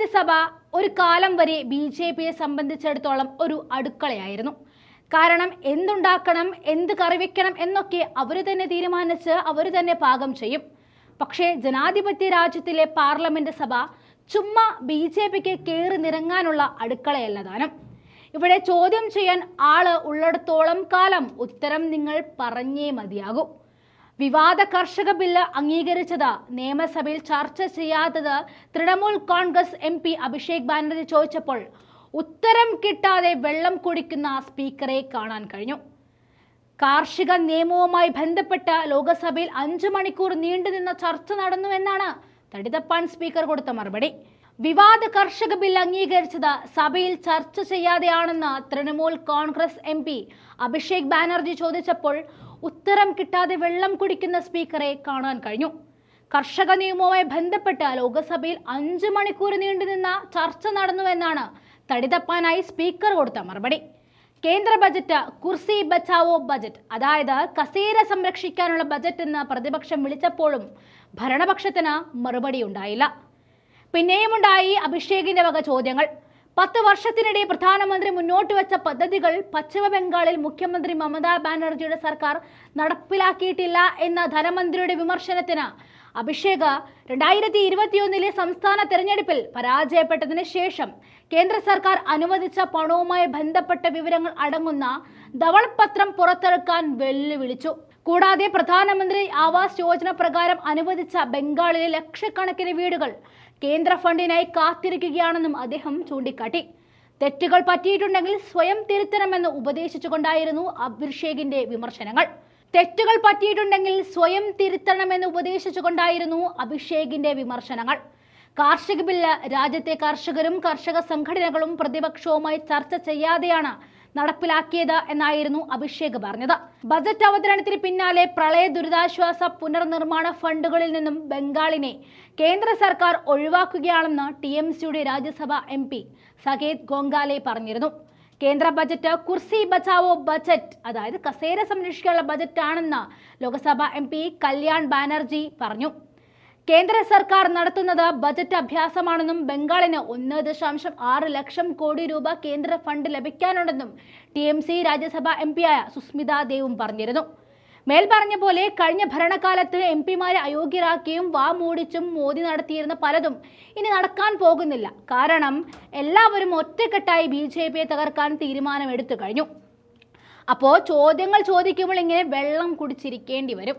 Parliament സഭ ഒരു കാലം വരെ ബി ജെ പിയെ സംബന്ധിച്ചിടത്തോളം ഒരു അടുക്കളയായിരുന്നു. കാരണം എന്തുണ്ടാക്കണം എന്ത് കറി വെക്കണം എന്നൊക്കെ അവർ തന്നെ തീരുമാനിച്ച് അവർ തന്നെ പാകം ചെയ്യും. പക്ഷേ ജനാധിപത്യ രാജ്യത്തിലെ പാർലമെന്റ് സഭ ചുമ്മാ ബി ജെ പിക്ക് കയറി നിറങ്ങാനുള്ള അടുക്കളയല്ല താനും ഇവിടെ ചോദ്യം ചെയ്യാൻ ആൾ ഉള്ളിടത്തോളം കാലം ഉത്തരം നിങ്ങൾ പറഞ്ഞേ മതിയാകൂ. വിവാദ കർഷക ബില്ല് അംഗീകരിച്ചത്. നിയമസഭയിൽ ചർച്ച ചെയ്യാത്തത് Trinamool Congress M P Abhishek Banerjee ചോദിച്ചപ്പോൾ ഉത്തരം കിട്ടാതെ വെള്ളം കുടിക്കുന്ന സ്പീക്കറെ കാണാൻ കഴിഞ്ഞു. കാർഷിക നിയമവുമായി ബന്ധപ്പെട്ട ലോകസഭയിൽ അഞ്ചു മണിക്കൂർ നീണ്ടുനിന്ന ചർച്ച നടന്നു എന്നാണ് തടിതപ്പാൻ സ്പീക്കർ കൊടുത്ത മറുപടി. വിവാദ കർഷക ബിൽ അംഗീകരിച്ചത് സഭയിൽ ചർച്ച ചെയ്യാതെയാണെന്ന് Trinamool Congress M P Abhishek Banerjee ചോദിച്ചപ്പോൾ ഉത്തരം കിട്ടാതെ വെള്ളം കുടിക്കുന്ന സ്പീക്കറെ കാണാൻ കഴിഞ്ഞു. കർഷക നിയമവുമായി ബന്ധപ്പെട്ട് ലോകസഭയിൽ അഞ്ചു മണിക്കൂർ നീണ്ടുനിന്ന ചർച്ച നടന്നുവെന്നാണ് തടിതപ്പാനായി സ്പീക്കർ കൊടുത്ത മറുപടി. കേന്ദ്ര ബജറ്റ് കുർസി ബച്ചാവോ ബജറ്റ് അതായത് കസേര സംരക്ഷിക്കാനുള്ള ബജറ്റ് എന്ന് പ്രതിപക്ഷം വിളിച്ചപ്പോഴും ഭരണപക്ഷത്തിന് മറുപടി ഉണ്ടായില്ല പിന്നെയുമുണ്ടായി അഭിഷേകിന്റെ വക ചോദ്യങ്ങൾ. പത്ത് വർഷത്തിനിടെ പ്രധാനമന്ത്രി മുന്നോട്ട് വെച്ച പദ്ധതികൾ പശ്ചിമ ബംഗാളിൽ മുഖ്യമന്ത്രി മമതാ ബാനർജിയുടെ സർക്കാർ നടപ്പിലാക്കിയിട്ടില്ല എന്ന ധനമന്ത്രിയുടെ വിമർശനത്തിന് അഭിഷേക് രണ്ടായിരത്തി ഇരുപത്തിയൊന്നിലെ സംസ്ഥാന തെരഞ്ഞെടുപ്പിൽ പരാജയപ്പെട്ടതിന് ശേഷം കേന്ദ്ര സർക്കാർ അനുവദിച്ച പണവുമായി ബന്ധപ്പെട്ട വിവരങ്ങൾ അടങ്ങുന്ന ധവൾപത്രം പുറത്തിറക്കാൻ വെല്ലുവിളിച്ചു. കൂടാതെ പ്രധാനമന്ത്രി ആവാസ് യോജന പ്രകാരം അനുവദിച്ച ബംഗാളിലെ ലക്ഷക്കണക്കിന് വീടുകൾ കേന്ദ്ര ഫണ്ടിനായി കാത്തിരിക്കുകയാണെന്നും അദ്ദേഹം ചൂണ്ടിക്കാട്ടി. തെറ്റുകൾ പറ്റിയിട്ടുണ്ടെങ്കിൽ സ്വയം തിരുത്തണമെന്ന് ഉപദേശിച്ചുകൊണ്ടായിരുന്നു അഭിഷേകിന്റെ വിമർശനങ്ങൾ. തെറ്റുകൾ പറ്റിയിട്ടുണ്ടെങ്കിൽ സ്വയം തിരുത്തണമെന്ന് ഉപദേശിച്ചുകൊണ്ടായിരുന്നു അഭിഷേകിന്റെ വിമർശനങ്ങൾ. കാർഷിക ബില്ല് രാജ്യത്തെ കർഷകരും കർഷക സംഘടനകളും പ്രതിപക്ഷവുമായി ചർച്ച ചെയ്യാതെയാണ് നടപ്പിലാക്കിയത് എന്നായിരുന്നു അഭിഷേക് പറഞ്ഞത്. ബജറ്റ് അവതരണത്തിന് പിന്നാലെ പ്രളയ ദുരിതാശ്വാസ പുനർനിർമ്മാണ ഫണ്ടുകളിൽ നിന്നും ബംഗാളിനെ കേന്ദ്ര സർക്കാർ ഒഴിവാക്കുകയാണെന്ന് ടി എം സിയുടെ രാജ്യസഭ എം പി സകേത് ഗോങ്കാലെ പറഞ്ഞിരുന്നു. കേന്ദ്ര ബജറ്റ് കുർസി ബച്ചാവോ ബജറ്റ്? അതായത് കസേര സംരക്ഷിക്കാനുള്ള ബജറ്റ് ആണെന്ന് ലോക്സഭ എം പി കല്യാൺ ബാനർജി പറഞ്ഞു. കേന്ദ്ര സർക്കാർ നടത്തുന്നത് ബജറ്റ് അഭ്യാസമാണെന്നും ബംഗാളിന് ഒന്ന് ദശാംശം ആറ് ലക്ഷം കോടി രൂപ കേന്ദ്ര fund ലഭിക്കാനുണ്ടെന്നും T M C Rajya Sabha M പിയായ Sushmita ദേവും പറഞ്ഞിരുന്നു. മേൽ പറഞ്ഞ പോലെ കഴിഞ്ഞ ഭരണകാലത്ത് എം പിമാരെ അയോഗ്യരാക്കിയും വാ മൂടിച്ചും മോദി നടത്തിയിരുന്ന പലതും ഇനി നടക്കാൻ പോകുന്നില്ല. കാരണം എല്ലാവരും ഒറ്റക്കെട്ടായി ബി ജെ പിയെ തകർക്കാൻ തീരുമാനമെടുത്തു കഴിഞ്ഞു. അപ്പോൾ ചോദ്യങ്ങൾ ചോദിക്കുമ്പോൾ ഇങ്ങനെ വെള്ളം കുടിച്ചിരിക്കേണ്ടി വരും.